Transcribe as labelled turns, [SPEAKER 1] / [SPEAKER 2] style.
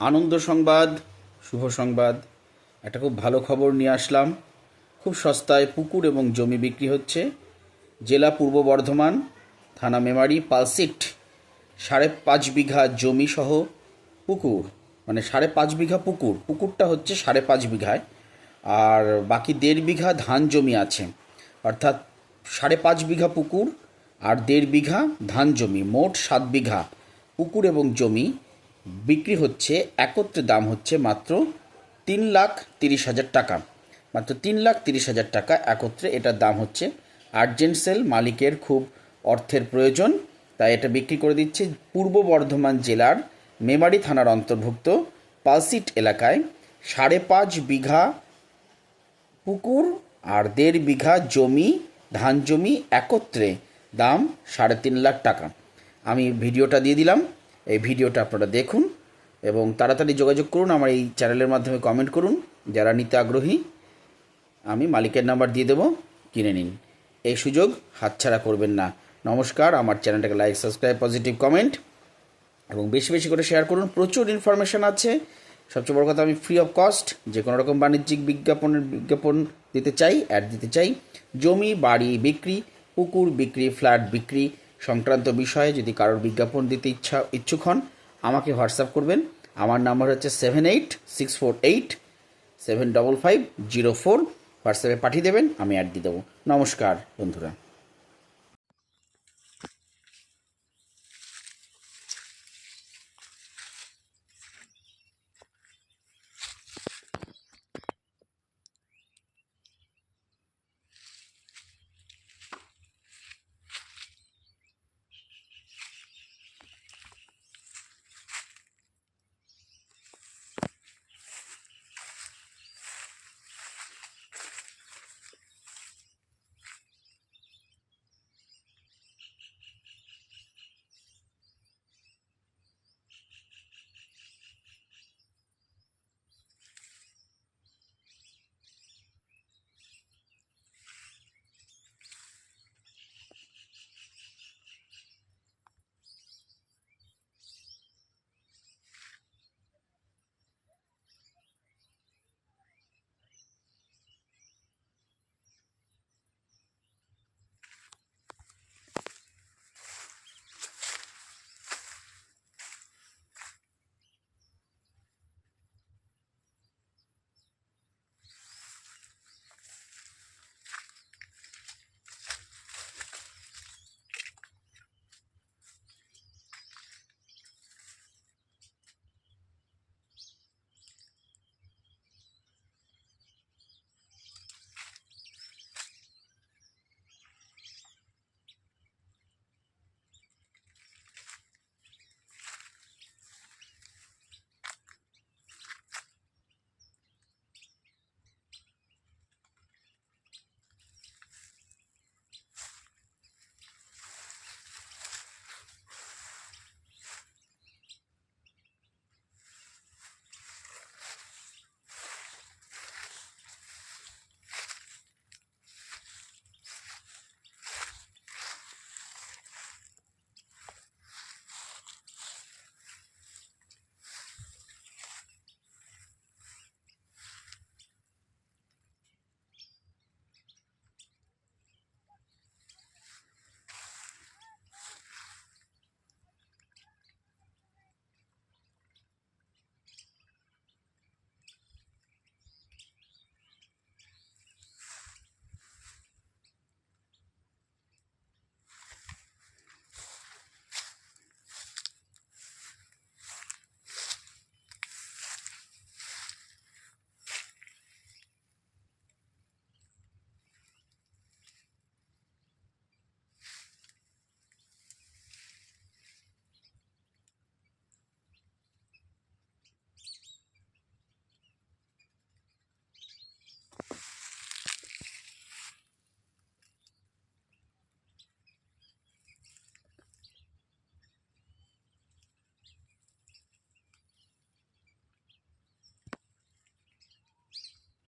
[SPEAKER 1] আনন্দ সংবাদ, শুভ সংবাদ, একটা খুব ভালো খবর নিয়ে আসলাম। খুব সস্তায় পুকুর এবং জমি বিক্রি হচ্ছে। জেলা পূর্ব বর্ধমান, থানা মেমারি, পালসিট, সাড়ে পাঁচ বিঘা জমি সহ পুকুর। মানে সাড়ে পাঁচ বিঘা পুকুর। পুকুরটা হচ্ছে সাড়ে পাঁচ বিঘায়। আর বাকি দেড় বিঘা ধান জমি আছে। অর্থাৎ সাড়ে পাঁচ বিঘা পুকুর আর দেড় বিঘা ধান জমি। মোট সাত বিঘা পুকুর এবং জমি। বিক্রি হচ্ছে, একত্রে দাম হচ্ছে মাত্র তিন লাখ তিরিশ হাজার টাকা। মাত্র তিন লাখ তিরিশ হাজার টাকা একত্রে এটার দাম হচ্ছে আর্জেন্ট সেল, মালিকের খুব অর্থের প্রয়োজন, তাই এটা বিক্রি করে দিচ্ছে পূর্ব বর্ধমান জেলার মেমারি থানার অন্তর্ভুক্ত পালসিট এলাকায়। সাড়ে পাঁচ বিঘা পুকুর আর দেড় বিঘা জমি, ধান জমি একত্রে দাম সাড়ে তিন লাখ টাকা। আমি ভিডিওটা দিয়ে দিলাম। এই ভিডিওটা আপনারা দেখুন এবং তাড়াতাড়ি যোগাযোগ করুন, আমার এই চ্যানেলের মাধ্যমে কমেন্ট করুন। যারা নিতে আগ্রহী, আমি মালিকের নাম্বার দিয়ে দেবো, কিনে নিন। এই সুযোগ হাতছাড়া করবেন না। নমস্কার, আমার চ্যানেলটাকে লাইক সাবস্ক্রাইব পজিটিভ কমেন্ট এবং বেশি বেশি করে শেয়ার করুন। প্রচুর ইনফরমেশন আছে। সবচেয়ে বড় কথা, আমি ফ্রি অফ কস্ট যে কোনো রকম বাণিজ্যিক বিজ্ঞাপনের বিজ্ঞাপন দিতে চাই অ্যাড দিতে চাই। জমি, বাড়ি, বিক্রি, পুকুর বিক্রি ফ্ল্যাট বিক্রি সংক্রান্ত বিষয়ে যদি কারোর বিজ্ঞাপন দিতে ইচ্ছা, ইচ্ছুক হন, আমাকে হোয়াটসঅ্যাপ করবেন। আমার নাম্বার হচ্ছে seven eight six four eight seven double five zero four হোয়াটসঅ্যাপে পাঠিয়ে দেবেন, আমি অ্যাড দিয়ে দেবো। নমস্কার, বন্ধুরা।